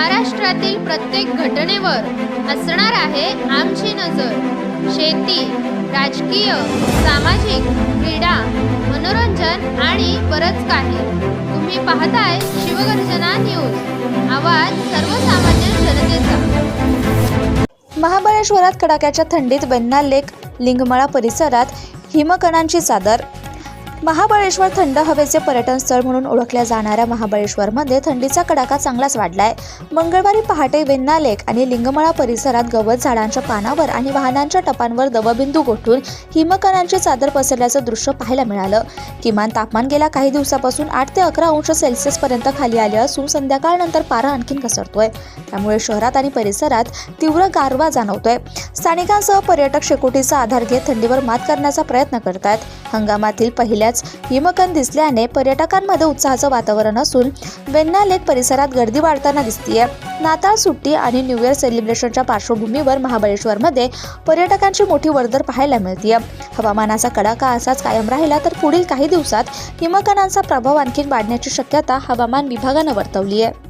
महाराष्ट्रातील प्रत्येक घटनेवर असणार आहे आमची नजर. शेती राजकीय सामाजिक क्रीडा मनोरंजन आणि बरंच काही. तुम्ही पाहताय शिवगर्जना न्यूज. आवाज सर्वसामान्य जनतेचा. महाबळेश्वरात कडाक्याच्या थंडीत वेन्ना लेक लिंगमळा परिसरात हिमकणांची चादर महाबळेश्वर थंड हवेचे पर्यटन स्थळ म्हणून ओळखल्या जाणाऱ्या महाबळेश्वरमध्ये थंडीचा कडाका चांगलाच वाढलाय. मंगळवारी पहाटे वेन्ना लेक आणि लिंगमळा परिसरात गवत झाडांच्या पानावर आणि वाहनांच्या टपांवर दवबिंदू गोठून हिमकणांची चादर पसरल्याचं दृश्य पाहायला मिळालं. किमान तापमान गेल्या काही दिवसापासून आठ ते अकरा अंश सेल्सिअसपर्यंत खाली आले असून संध्याकाळनंतर पारा आणखीन घसरतोय. त्यामुळे शहरात आणि परिसरात तीव्र गारवा जाणवतोय. स्थानिकांसह पर्यटक शेकोटीचा आधार घेत थंडीवर मात करण्याचा प्रयत्न करतात हंगामातील पहिल्याच हिमकन दिसल्याने पर्यटकांमध्ये उत्साहाचं वातावरण असून वेन्ना लेक परिसरात गर्दी वाढताना दिसतीये. नाताळ सुट्टी आणि न्यू इयर सेलिब्रेशनच्या पार्श्वभूमीवर महाबळेश्वरमध्ये पर्यटकांची मोठी वर्दळ पाहायला मिळतीये. हवामानाचा कडाका असाच कायम राहिला तर पुढील काही दिवसात हिमकणांचा प्रभाव आणखी वाढण्याची शक्यता हवामान विभागानं वर्तवली आहे